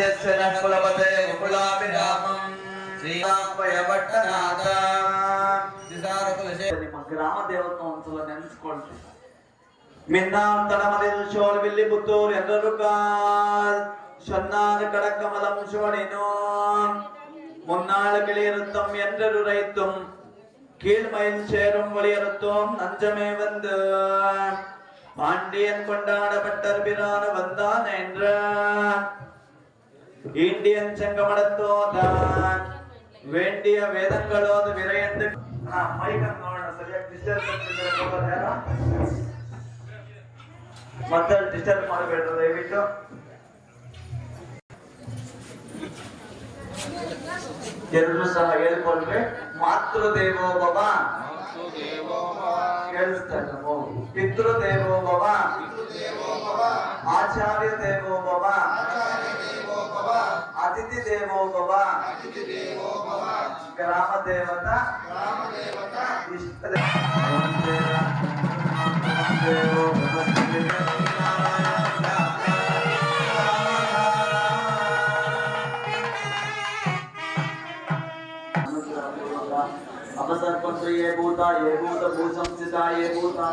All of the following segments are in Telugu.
அஜஸ்வரः कुलपते गोकुलाभिरामम् ಶ್ರೀರಾಮಯಭಟ್ಟನಾಥ ನಿಮ್ಮ ಗ್ರಾಮ ದೇವರನ್ನು ಒಂದ್ಸಲ ನೆನೆಸ್ಕೊಳ್ರಿ ಮಿನ್ನಾಂತರ ಮಲೆದು ಶೋಳ್ವಿಲ್ಲಿ ಪುತ್ತೂರು ಎಲ್ಲರೂ ಕಾಲ್ ಸನ್ನಾದ ಕಡಕಮಲಂ ಶೋಣಿನೋ முன்னாள் கிளியறுத்தம் என்றுரைத்தும் கீழ்மயில் சேரும் வழியறுத்தோம் நஞ்சமே வந்து பாண்டியன் கொண்டாடப்பட்டர் பிரான வந்தான் என்றான் ಇಂಡಿಯನ್ ಸಂಗಮಡತ್ತೋತ ವೆಂಡಿಯ ಅದು ವಿರಯಂತ ಹಾ ಮೈಕ್ ನೋಡೋಣ ಸರಿಯಾಗಿ ಡಿಸ್ಟರ್ಬ್ ಡಿಸ್ಟರ್ಬ್ ಮಾಡಬೇಡ್ರಿ ದಯವಿಟ್ಟು. ಎರಡು ಸಹ ಹೇಳ್ಕೊಂಡ್ರೆ ಮಾತೃ ದೇವೋ ಭವ. ಕೇಳಿಸ್ತಾ ಪಿತೃ ದೇವೋ ಭವ. ಆಚಾರ್ಯ ದೇವೋ ಬಾಬಾ అతిథి దేవో భవ అతిథి దేవో భవ గ్రామ దేవత గ్రామ దేవత ఇష్ట దేవో अपसर्पत्र ये भूता ये भूत भूसंस्थिता ये भूता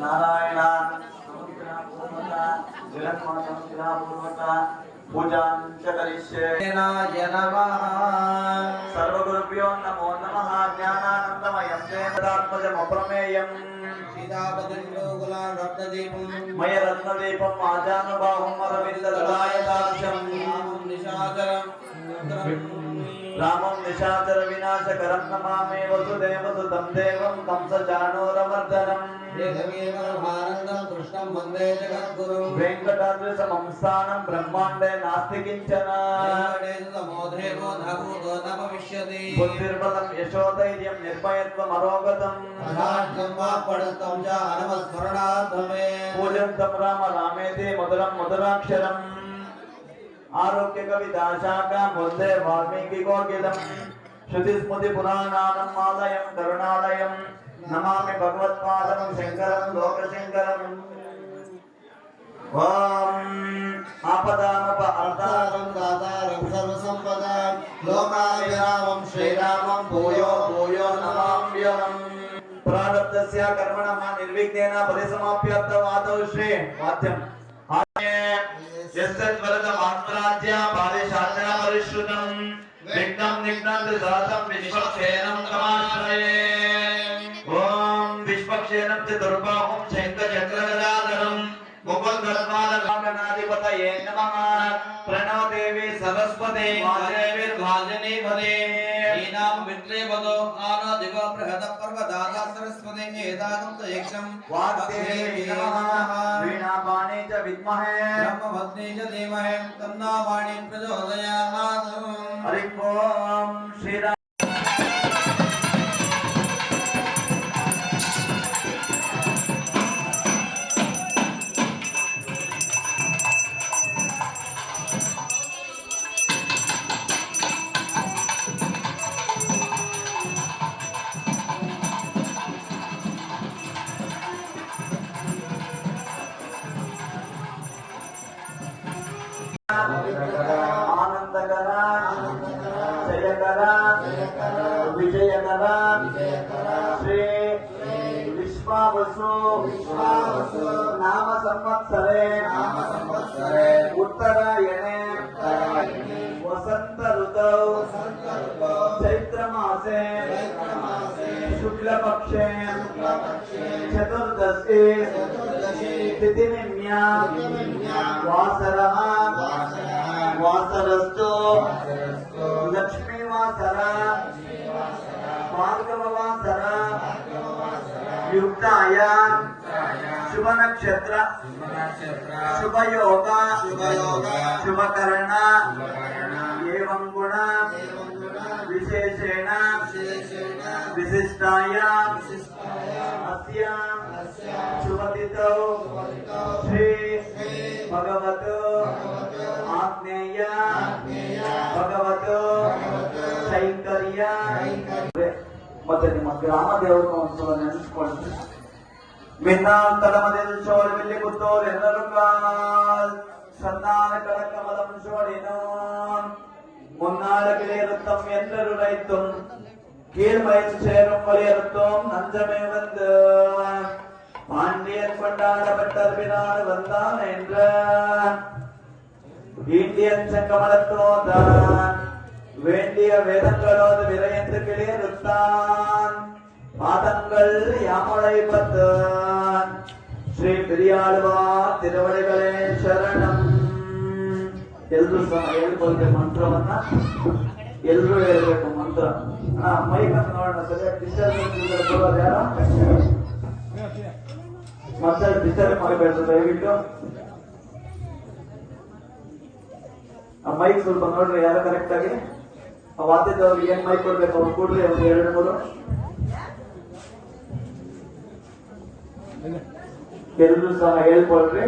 నారాయణ సర్వగురుభ్యో నమో నమ. జ్ఞానానందమయం. దేవదాత్మజమప్రమేయం మయ రత్నదీపం ఆజానుభావం అరవిందరాయదాస్యం నిశాచరం రామం నిశాచర వినాశకరం నమామే వసుదేవ తం దేవం కంస చాణూరమర్దనం ఏకమేవరమానందం కృష్ణం వందే పూజంతం రామ రామేతి మధురం మధురాక్షరం आरोग्य कवि दाशाका मुद्दे वाल्मीकि को गिदम श्रुति आरोग्यकविदाशाकामुन्दे वाल्मीकिकोकिलं श्रुतिस्मृतिपुराणानं मालयं, करुणालयं, नमामि भगवत्पादं शङ्करं लोकशङ्करम् ॐ आपदामप अर्थानं दातारं सर्वसम्पदां, लोकाभिरामं श्रीरामं भूयो भूयो नमाम्यहम्। प्रारब्धस्य कर्मणः निर्विघ्नेन परिसमाप्यर्थवादौ श्री वाद्यम् కర్మణః నిర్విఘ్నేన పరిసమాప్యర్థవాదౌ శ్రీ వాద్యం యస్సద్వరద మాత్రాజ్య పారిశాచన పరిశ్రుతం విఘ్నం నిఘ్నం త్రిసాతం విశ్వక్షేణం తమాశ్రయే ఓం విశ్వక్షేణం చ దుర్బాహుం శంఖ చక్రగదాధరం दिवो बृहद पर्वदादा सरस्वती एदागम तो यक्षम वाग्देवी नमः। वीणापाणे च विद्महे। भक्ति च धीमहि। तन्ना वाणी प्रचोदयात् हरि ओम श्री ఆనందకర జయకర విజయకర శ్రీ విశ్వావసు నామ సంవత్సరే ఉత్తరాయణే వసంత ఋతౌ చైత్రమాసే శుక్లపక్షే చతుర్దశి. స్థితిమిమ్యా వాసరః వాసరస్తో లక్ష్మీవాసర భార్గవవాసర युक्ताय। शुभ नक्षत्र शुभ योग शुभ कर्ण एवं गुण। विशेषेण। विशिष्टाय। अस्य। शुभ तिथौ ಗ್ರಾಮ ದೇವರ ಮಹೋತ್ಸವ ನೆನೆಸ್ಕೊಳ್ತೀವಿ ಮಿನ್ನಾಂತರ ಮನೆಯಲ್ಲಿ ಚೋರು ಬಿಲ್ಲಿ ಕುತ್ತೋರು ಎಲ್ಲರೂ ಸನ್ನಾನ ಕಡಕ ಮದಂ ಚೋಡಿನೋ முன்னாடுகளே இருத்தம் என்றுரைத்தும் கீழ்மயில் சேரும் வலியுறுத்தும் நஞ்சமே வந்து பாண்டியன் கொண்டாடப்பட்டபினால் வந்தான் என்ற இந்தியன் செங்கமலத்தோதான் வேண்டிய வேதங்களோடு விரைந்து கிளியிருத்தான் ಇಪ್ಪತ್ತು ಶ್ರೀ ಪಿರಿಯಾಳುವ ತಿರುವಳಿಗಳೇ ಶರಣಂ. ಎಲ್ರು ಹೇಳ್ಬೋದೆ ಮಂತ್ರವನ್ನ? ಎಲ್ಲರೂ ಹೇಳ್ಬೇಕು ಮಂತ್ರ. ಹಾ ಮೈಕ್ ಅಂತ ನೋಡೋಣ ಸರಿಯಾಗಿ ಡಿಸ್ಟರ್ಬ್ ಮತ್ತೆ ಡಿಸ್ಟರ್ಬ್ ಮಾಡಬೇಡ ದಯವಿಟ್ಟು. ಆ ಮೈಕ್ ಸ್ವಲ್ಪ ನೋಡ್ರಿ, ಯಾರು ಕರೆಕ್ಟ್ ಆಗಿ? ಆ ವಾದ್ಯದವ್ರಿಗೆ ಏನ್ ಮೈಕ್ ಕೊಡ್ಬೇಕು? ಅವ್ರು ಕೊಡ್ರಿ, ಅವ್ರಿಗೆ ಎರಡು ಮೂರು ಎಲ್ರು ಸಹ ಹೇಳ್ಕೊಳ್ರಿ